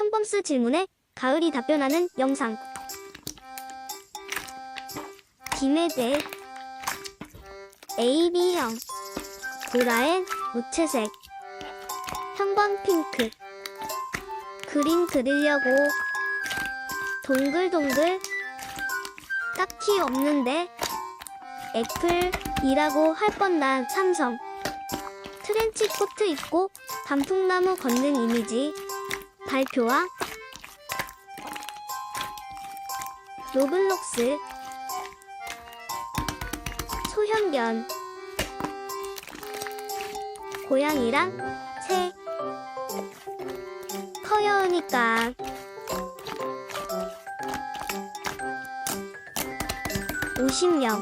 평범스 질문에 가을이 답변하는 영상. 김혜대 AB형 보라엔 무채색 형광 핑크 그림 그리려고 동글동글 딱히 없는데 애플이라고 할뻔난 삼성 트렌치 코트 입고 단풍나무 걷는 이미지 발표와 로블록스 소형견 고양이랑 새 커여우니까 50명